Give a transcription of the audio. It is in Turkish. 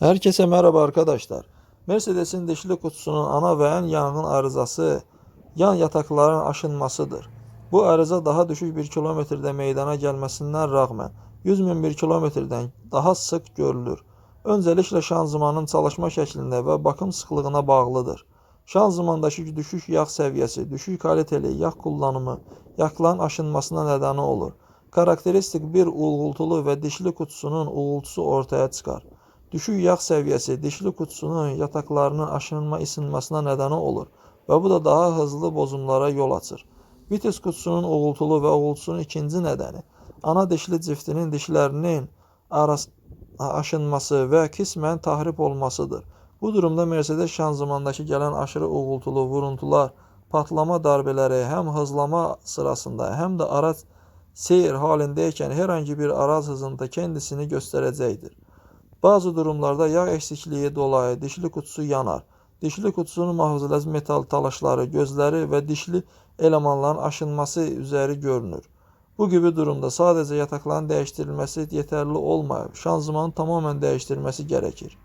Herkese merhaba arkadaşlar. Mercedes'in dişli kutusunun ana ve en yaygın arızası yan yatakların aşınmasıdır. Bu arıza daha düşük bir kilometrede meydana gelmesinden rağmen 100 bin bir kilometreden daha sık görülür. Öncelikle şanzımanın çalışma şəklində və bakım sıxlığına bağlıdır. Şanzımandakı düşük yağ səviyyəsi, düşük kaliteli yağ kullanımı yağların aşınmasına nədəni olur. Karakteristik bir uğultulu və dişli kutusunun uğultusu ortaya çıxar. Düşük yağ səviyyəsi dişli kutusunun yataklarının aşınma ısınmasına nədəni olur və bu da daha hızlı bozumlara yol açır. Vites kutusunun uğultulu və uğultusunun ikinci nədəni ana dişli ciftinin dişlərinin aras aşınması və qismən tahrip olmasıdır. Bu durumda Mercedes şanzımandakı gələn aşırı uğultulu vuruntular, patlama darbeləri həm hızlama sırasında, həm də araç seyir halindeyken herhangi bir araç hızında kendisini gösterəcəkdir. Bazı durumlarda yağ eksikliği dolayı dişli kutusu yanar. Dişli kutusunun mahfuzələsi metal talaşları, gözləri və dişli elemanların aşınması üzəri görünür. Bu gibi durumda sadece yatakların değiştirilmesi yeterli olmayıb, şanzımanın tamamen değiştirilmesi gerekir.